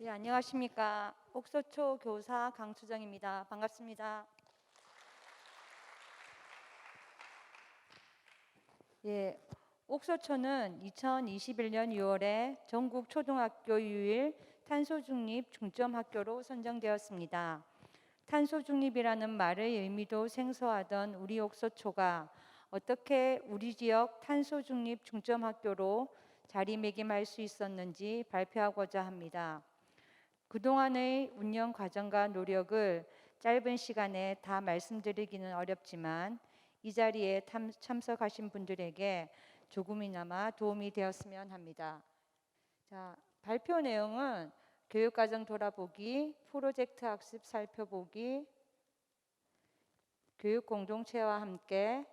네, 안녕하십니까. 옥소초 교사 강수정입니다. 반갑습니다. 예, 옥소초는 2021년 6월에 전국 초등학교 유일 탄소 중립 중점 학교로 선정되었습니다. 탄소 중립이라는 말의 의미도 생소하던 우리 옥소초가 어떻게 우리 지역 탄소 중립 중점 학교로 자리매김할 수 있었는지 발표하고자 합니다. 그동안의 운영 과정과 노력을 짧은 시간에 다 말씀드리기는 어렵지만 이 자리에 참석하신 분들에게 조금이나마 도움이 되었으면 합니다. 자, 발표 내용은 교육과정 돌아보기, 프로젝트 학습 살펴보기, 교육 공동체와 함께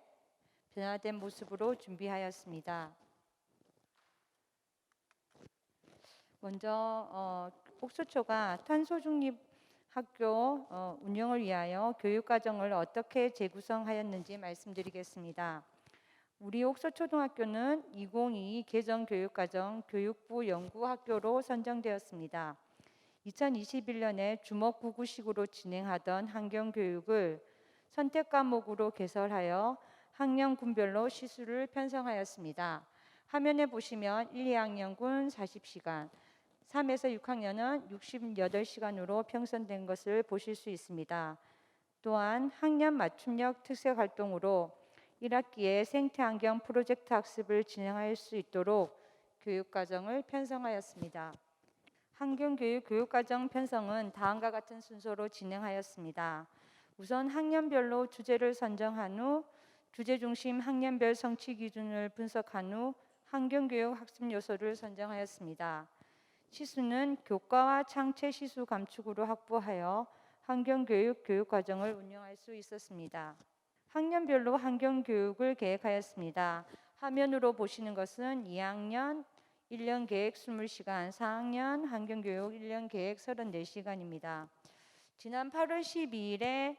변화된 모습으로 준비하였습니다. 먼저 어, 옥수초가 탄소 중립 학교 어, 운영을 위하여 교육 과정을 어떻게 재구성하였는지 말씀드리겠습니다. 우리 옥소초등학교는 2022 개정 교육과정 교육부 연구학교로 선정되었습니다. 2021년에 주먹구구식으로 진행하던 환경교육을 선택 과목으로 개설하여 학년군별로 시수를 편성하였습니다. 화면에 보시면 1, 2학년군 40시간, 3에서 6학년은 68시간으로 평선된 것을 보실 수 있습니다. 또한 학년 맞춤형 특색 활동으로 1학기에 생태 환경 프로젝트 학습을 진행할 수 있도록 교육과정을 편성하였습니다. 환경교육 교육과정 편성은 다음과 같은 순서로 진행하였습니다. 우선 학년별로 주제를 선정한 후 주제 중심 학년별 성취 기준을 분석한 후 환경교육 학습 요소를 선정하였습니다. 시수는 교과와 창체 시수 감축으로 확보하여 환경교육 교육 과정을 운영할 수 있었습니다. 학년별로 환경교육을 계획하였습니다. 화면으로 보시는 것은 2학년 1년 계획 20시간, 4학년 환경교육 1년 계획 34시간입니다. 지난 8월 12일에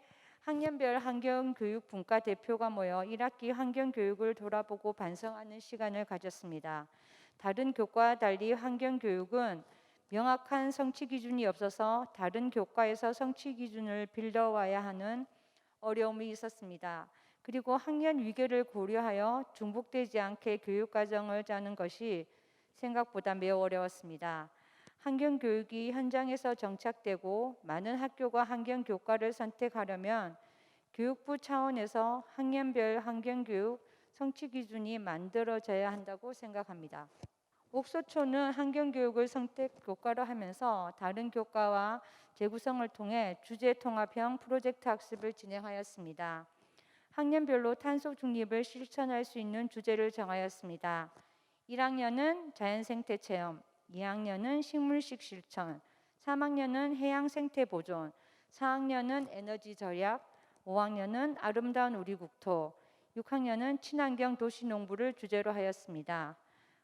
학년별 환경교육 분과 대표가 모여 1학기 환경교육을 돌아보고 반성하는 시간을 가졌습니다. 다른 교과와 달리 환경교육은 명확한 성취 기준이 없어서 다른 교과에서 성취 기준을 빌려와야 하는 어려움이 있었습니다. 그리고 학년 위계를 고려하여 중복되지 않게 교육 과정을 짜는 것이 생각보다 매우 어려웠습니다. 환경 교육이 현장에서 정착되고 많은 학교가 환경 교과를 선택하려면 교육부 차원에서 학년별 환경 교육 성취 기준이 만들어져야 한다고 생각합니다. 옥소초는 환경 교육을 선택 교과로 하면서 다른 교과와 재구성을 통해 주제 통합형 프로젝트 학습을 진행하였습니다. 학년별로 탄소 중립을 실천할 수 있는 주제를 정하였습니다. 1학년은 자연 생태 체험, 2학년은 식물식 실천, 3학년은 해양 생태 보존, 4학년은 에너지 절약, 5학년은 아름다운 우리 국토, 6학년은 친환경 도시 농부를 주제로 하였습니다.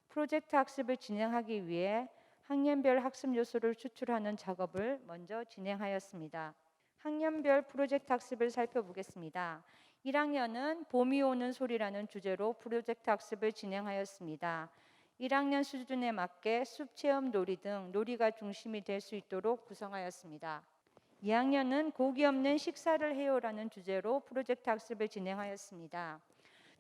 프로젝트 학습을 진행하기 위해 학년별 학습 요소를 추출하는 작업을 먼저 진행하였습니다. 학년별 프로젝트 학습을 살펴보겠습니다. 1학년은 봄이 오는 소리라는 주제로 프로젝트 학습을 진행하였습니다. 1학년 수준에 맞게 숲 체험 놀이 등 놀이가 중심이 될 수 있도록 구성하였습니다. 2학년은 고기 없는 식사를 해요라는 주제로 프로젝트 학습을 진행하였습니다.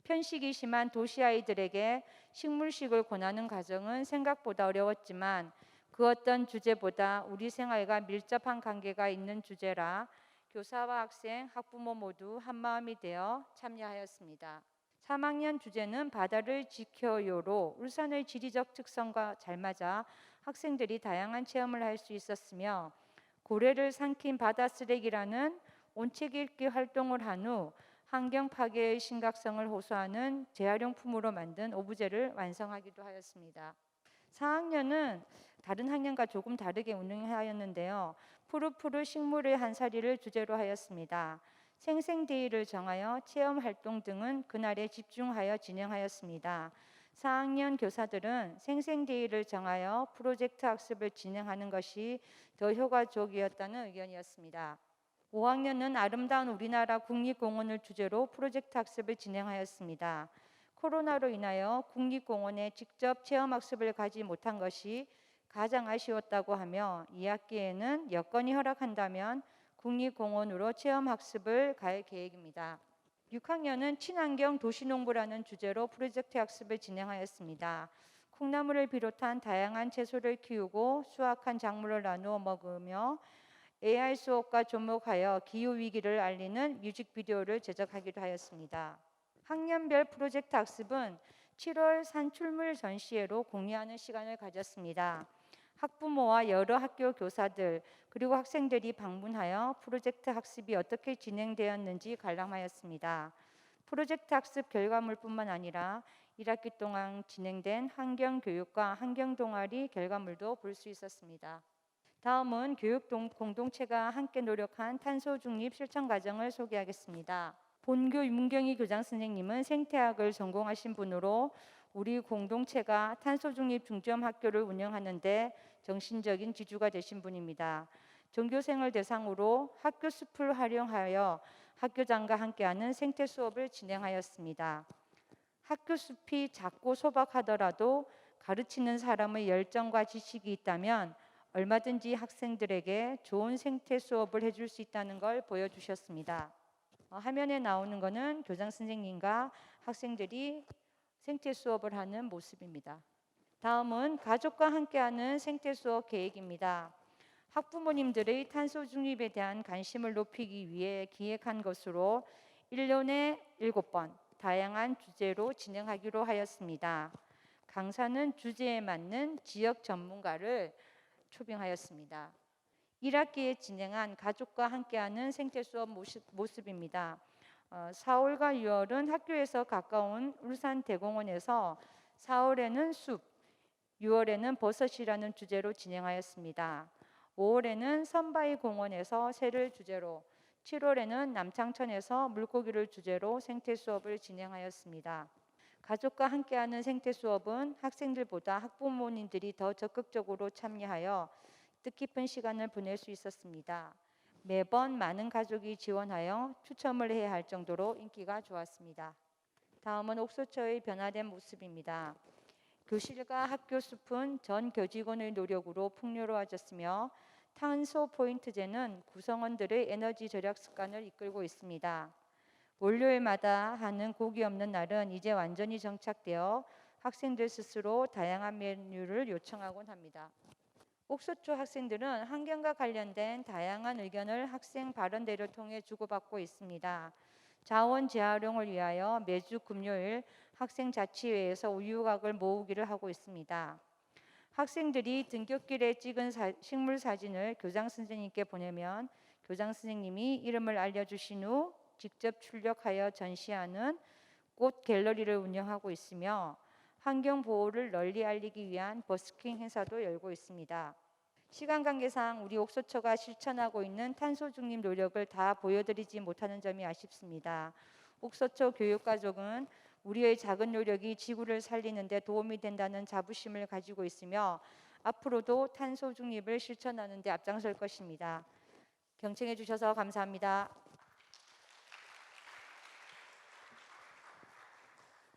편식이 심한 도시 아이들에게 식물식을 권하는 과정은 생각보다 어려웠지만 그 어떤 주제보다 우리 생활과 밀접한 관계가 있는 주제라 교사와 학생, 학부모 모두 한마음이 되어 참여하였습니다. 3학년 주제는 바다를 지켜요로 울산의 지리적 특성과 잘 맞아 학생들이 다양한 체험을 할 수 있었으며 고래를 삼킨 바다 쓰레기라는 온책 읽기 활동을 한 후 환경 파괴의 심각성을 호소하는 재활용품으로 만든 오브제를 완성하기도 하였습니다. 4학년은 다른 학년과 조금 다르게 운영하였는데요. 푸르푸르 식물의 한 사리를 주제로 하였습니다. 생생데이를 정하여 체험 활동 등은 그날에 집중하여 진행하였습니다. 4학년 교사들은 생생데이를 정하여 프로젝트 학습을 진행하는 것이 더 효과적이었다는 의견이었습니다. 5학년은 아름다운 우리나라 국립공원을 주제로 프로젝트 학습을 진행하였습니다. 코로나로 인하여 국립공원에 직접 체험학습을 가지 못한 것이 가장 아쉬웠다고 하며 2학기에는 여건이 허락한다면 국립공원으로 체험학습을 갈 계획입니다. 6학년은 친환경 도시농부라는 주제로 프로젝트 학습을 진행하였습니다. 콩나물을 비롯한 다양한 채소를 키우고 수확한 작물을 나누어 먹으며 AI 수업과 접목하여 기후 위기를 알리는 뮤직비디오를 제작하기도 하였습니다. 학년별 프로젝트 학습은 7월 산출물 전시회로 공유하는 시간을 가졌습니다. 학부모와 여러 학교 교사들 그리고 학생들이 방문하여 프로젝트 학습이 어떻게 진행되었는지 관람하였습니다. 프로젝트 학습 결과물뿐만 아니라 1학기 동안 진행된 환경 교육과 환경 동아리 결과물도 볼 수 있었습니다. 다음은 교육 동- 공동체가 함께 노력한 탄소 중립 실천 과정을 소개하겠습니다. 본교 문경희 교장 선생님은 생태학을 전공하신 분으로 우리 공동체가 탄소 중립 중점 학교를 운영하는데 정신적인 지주가 되신 분입니다. 전교생을 대상으로 학교 숲을 활용하여 학교장과 함께하는 생태 수업을 진행하였습니다. 학교 숲이 작고 소박하더라도 가르치는 사람의 열정과 지식이 있다면 얼마든지 학생들에게 좋은 생태 수업을 해줄 수 있다는 걸 보여주셨습니다. 어, 화면에 나오는 것은 교장 선생님과 학생들이 생태 수업을 하는 모습입니다. 다음은 가족과 함께하는 생태 수업 계획입니다. 학부모님들의 탄소 중립에 대한 관심을 높이기 위해 기획한 것으로 1년에 7번 다양한 주제로 진행하기로 하였습니다. 강사는 주제에 맞는 지역 전문가를 초빙하였습니다. 1학기에 진행한 가족과 함께하는 생태 수업 모습, 모습입니다. 어, 4월과 6월은 학교에서 가까운 울산 대공원에서 4월에는 숲, 6월에는 버섯이라는 주제로 진행하였습니다. 5월에는 선바위 공원에서 새를 주제로, 7월에는 남창천에서 물고기를 주제로 생태 수업을 진행하였습니다. 가족과 함께하는 생태 수업은 학생들보다 학부모님들이 더 적극적으로 참여하여 뜻깊은 시간을 보낼 수 있었습니다. 매번 많은 가족이 지원하여 추첨을 해야 할 정도로 인기가 좋았습니다. 다음은 옥소초의 변화된 모습입니다. 교실과 학교 숲은 전 교직원의 노력으로 풍요로워졌으며 탄소 포인트제는 구성원들의 에너지 절약 습관을 이끌고 있습니다. 월요일마다 하는 고기 없는 날은 이제 완전히 정착되어 학생들 스스로 다양한 메뉴를 요청하곤 합니다. 옥소초 학생들은 환경과 관련된 다양한 의견을 학생 발언대를 통해 주고받고 있습니다. 자원 재활용을 위하여 매주 금요일 학생 자치회에서 우유각을 모으기를 하고 있습니다. 학생들이 등굣길에 찍은 사- 식물 사진을 교장 선생님께 보내면 교장 선생님이 이름을 알려주신 후 직접 출력하여 전시하는 꽃 갤러리를 운영하고 있으며 환경 보호를 널리 알리기 위한 버스킹 행사도 열고 있습니다. 시간 관계상 우리 옥소초가 실천하고 있는 탄소 중립 노력을 다 보여드리지 못하는 점이 아쉽습니다. 옥소초 교육가족은 우리의 작은 노력이 지구를 살리는 데 도움이 된다는 자부심을 가지고 있으며 앞으로도 탄소 중립을 실천하는 데 앞장설 것입니다. 경청해 주셔서 감사합니다.